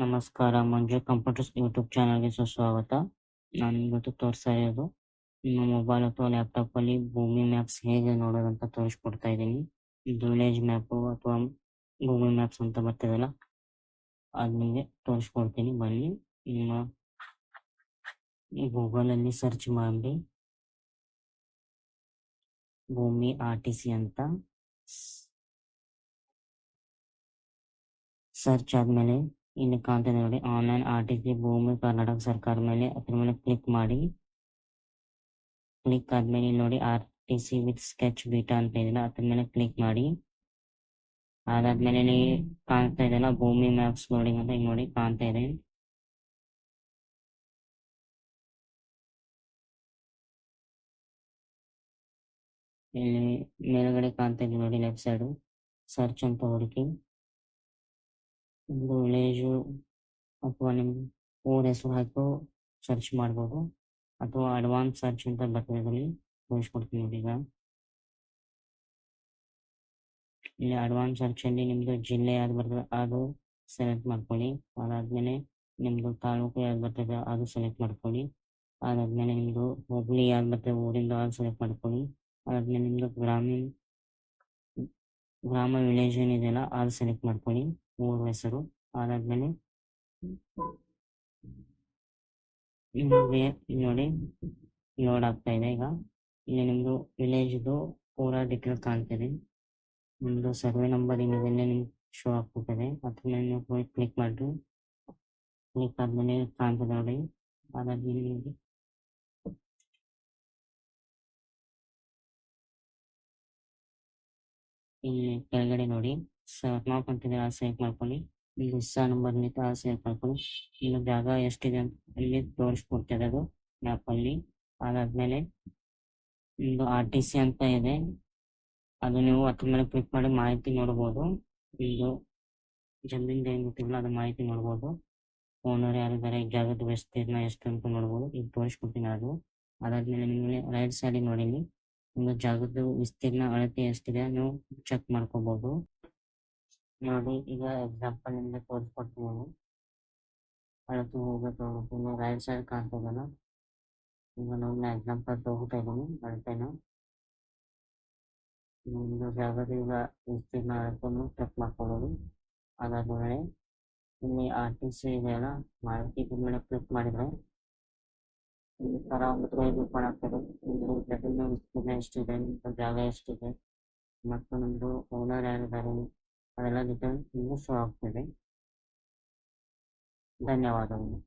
ನಮಸ್ಕಾರ, ಮಂಜು computers YouTube ಚಾನಲ್ಗೆ ಸುಸ್ವಾಗತ. ನಾನು ಇವತ್ತು ತೋರಿಸ್ತಾ ಇರೋದು, ನಿಮ್ಮ ಮೊಬೈಲ್ ಅಥವಾ ಲ್ಯಾಪ್ಟಾಪ್ ಅಲ್ಲಿ ಭೂಮಿ ಮ್ಯಾಪ್ಸ್ ಹೇಗೆ ನೋಡೋದಂತ ತೋರಿಸ್ಕೊಡ್ತಾ ಇದ್ದೀನಿ. ಇದು ವಿಲೇಜ್ ಮ್ಯಾಪು ಅಥವಾ ಗೂಗಲ್ ಮ್ಯಾಪ್ಸ್ ಅಂತ ಬರ್ತದಲ್ಲ, ಅದು ನಿಮಗೆ ತೋರಿಸ್ಕೊಡ್ತೀನಿ. ಬನ್ನಿ, ನಿಮ್ಮ ಗೂಗಲ್ ಅಲ್ಲಿ ಸರ್ಚ್ ಮಾಡಿ ಭೂಮಿ ಆರ್ ಟಿ ಸಿ ಅಂತ ಸರ್ಚ್ ಆದ್ಮೇಲೆ ಇಲ್ಲಿ ಕಾಣ್ತಿದೆ ನೋಡಿ ಆನ್ಲೈನ್ ಆರ್ ಟಿ ಸಿ ಭೂಮಿ ಕರ್ನಾಟಕ ಸರ್ಕಾರ ಮೇಲೆ ಅದ್ರ ಮೇಲೆ ಕ್ಲಿಕ್ ಮಾಡಿ. ಕ್ಲಿಕ್ ಆದ್ಮೇಲೆ ನೋಡಿ R T C with sketch beta ಅಂತ ಇದೆಯಲ್ಲ, ಅದ್ರ ಮೇಲೆ ಕ್ಲಿಕ್ ಮಾಡಿ. ಅದಾದ್ಮೇಲೆ ಕಾಣ್ತಾ ಇದೆಯಲ್ಲ ಭೂಮಿ ಮ್ಯಾಪ್ಸ್ ಲೋಡಿಂಗ್ ಅಂತ ಇಲ್ಲಿ ನೋಡಿ ಕಾಣ್ತಾ ಇದೆ. ಇಲ್ಲಿ ಮೇಲ್ಗಡೆ ಕಾಣ್ತಾ ಇದೆ ನೋಡಿ ಲೆಫ್ಟ್ ಸೈಡ್ ಸರ್ಚ್ ಅಂತ ಹುಡುಕಿ ಒಂದು ವಿಲೇಜು ಅಥವಾ ನಿಮ್ಮ ಊರ ಹೆಸರು ಹಾಕಿ ಸರ್ಚ್ ಮಾಡ್ಬೋದು. ಅಥವಾ ಅಡ್ವಾನ್ಸ್ ಸರ್ಚ್ ಅಂತ ಬರ್ತದೆ ಇದರಲ್ಲಿ ತೋರಿಸ್ಕೊಡ್ತೀನಿ ನೋಡಿ ಈಗ. ಇಲ್ಲಿ ಅಡ್ವಾನ್ಸ್ ಸರ್ಚ್ ಅಲ್ಲಿ ನಿಮ್ದು ಜಿಲ್ಲೆ ಯಾವ್ದು ಬರ್ತದೆ ಅದು ಸೆಲೆಕ್ಟ್ ಮಾಡ್ಕೊಳ್ಳಿ. ಅದಾದ್ಮೇಲೆ ನಿಮ್ದು ತಾಲೂಕು ಯಾವ್ದು ಬರ್ತದೆ ಅದು ಸೆಲೆಕ್ಟ್ ಮಾಡ್ಕೊಳ್ಳಿ. ಅದಾದ್ಮೇಲೆ ನಿಮ್ದು ಹೋಬಳಿ ಯಾವ್ದು ಬರ್ತದೆ ಊರಿಂದ ಅದು ಸೆಲೆಕ್ಟ್ ಮಾಡ್ಕೊಳ್ಳಿ. ಅದಾದ್ಮೇಲೆ ನಿಮ್ದು ಗ್ರಾಮೀಣ, ಗ್ರಾಮ ವಿಲೇಜ್ ಏನಿದೆಯಲ್ಲ ಅದು ಸೆಲೆಕ್ಟ್ ಮಾಡ್ಕೊಳ್ಳಿ. ಊರ ಹೆಸರು ಅದಾದ್ಮೇಲೆ ಇಲ್ಲಿ ನೋಡಿ ಲೋಡ್ ಆಗ್ತಾ ಇದೆ ಈಗ. ಇಲ್ಲಿ ನಿಮ್ದು ವಿಲೇಜ್ದು ಪೂರಾ ಡಿಟೇಲ್ ಕಾಣ್ತಿದೆ. ನಿಮ್ದು ಸರ್ವೆ ನಂಬರ್ ಏನಿದೆ ನಿಮ್ಗೆ ಶೋ ಆಗ್ಬಿಟ್ಟಿದೆ. ಅದ್ರ ಮೇಲೆ ನೀವು ಹೋಗಿ ಕ್ಲಿಕ್ ಮಾಡ್ರಿ. ಕ್ಲಿಕ್ ಆದ್ಮೇಲೆ ಕಾಣ್ತದೆ ನೋಡಿ. ಅದಾದ್ಮೇಲೆ ನಿಮಗೆ ಇಲ್ಲಿ ಕೆಳಗಡೆ ನೋಡಿ. ಮಾಪ್ ಅಂತಿದೆ ಆ ಸೆಲೆಕ್ಟ್ ಮಾಡ್ಕೊಳ್ಳಿ ಇಲ್ಲಿ ಸ ನಂಬರ್ ನಿಂತ ಆ ಸೆಲೆಕ್ಟ್ ಮಾಡ್ಕೊಳ್ಳಿ ಇಲ್ಲಿ ಜಾಗ ಎಷ್ಟಿದೆ ಅಂತ ಇಲ್ಲಿ ತೋರಿಸ್ಕೊಡ್ತದೆ ಅದು ಮ್ಯಾಪಲ್ಲಿ ಅದಾದ್ಮೇಲೆ ಒಂದು ಆರ್ ಟಿ ಸಿ ಅಂತ ಇದೆ ಅದು ನೀವು ಅದ್ರ ಮೇಲೆ ಕ್ಲಿಕ್ ಮಾಡಿ ಮಾಹಿತಿ ನೋಡ್ಬೋದು ಇದು ಜಮೀನ್ದು ಏನ್ ಗೊತ್ತಿಲ್ಲ ಅದು ಮಾಹಿತಿ ನೋಡ್ಬೋದು ಓನರ್ ಯಾರಿದ್ದಾರೆ ಜಾಗದ ವಿಸ್ತೀರ್ಣ ಎಷ್ಟು ಅಂತ ನೋಡ್ಬೋದು ಈಗ ತೋರಿಸ್ಕೊಡ್ತೀನಿ ಅದು ಅದಾದ್ಮೇಲೆ ನಿಮಗೆ ರೈಟ್ ಸೈಡ್ ನೋಡಿ ಒಂದು ಜಾಗದ ವಿಸ್ತೀರ್ಣ ಅಳತೆ ಎಷ್ಟಿದೆ ನೀವು ಚೆಕ್ ಮಾಡ್ಕೋಬಹುದು ನೋಡಿ, ಈಗ ಎಕ್ಸಾಂಪಲ್ ನಿಮ್ಗೆ ತೋರಿಸ್ಕೊಡ್ತೀನಿ ನಾನು. ಹೋಗಬೇಕು ಇನ್ನು ರೈಟ್ ಸೈಡ್ ಕಾಣ್ತದಲ್ಲ? ಈಗ ನಾವು ಎಕ್ಸಾಂಪಲ್ ತಗೋತಾ ಇದ್ದೀನಿ ಅಳತೆನ ನಿಮ್ಮದು ಜಾಗದ ಈಗ ವಿಸ್ತೀರ್ಣ ಅಳತೆಯನ್ನು ಚೆಕ್ ಮಾಡ್ಕೊಳ್ಳೋದು. ಅದಾದ್ಮೇಲೆ ಇಲ್ಲಿ ಆರ್ ಟಿ ಸಿ ಇದೆಯಲ್ಲ ಮಾಹಿತಿ ಇದ್ರ ಮೇಲೆ ಕ್ಲಿಕ್ ಮಾಡಿದ್ರೆ ಈ ಥರ ಒಂದು ಪೇಜ್ ಓಪನ್ ಆಗ್ತದೆ. ಇದು ಜಮೀನು ವಿಸ್ತೀರ್ಣ ಎಷ್ಟಿದೆ ಜಾಗ ಎಷ್ಟಿದೆ. ಮತ್ತು ನಮ್ಮದು ಓನರ್ ಯಾರಿದ್ದಾರೆ? ಅದೆಲ್ಲ ಡೀಟೇಲ್ ನಿಮ್ಗೆ ಶೋ ಆಗ್ತದೆ ಧನ್ಯವಾದಗಳು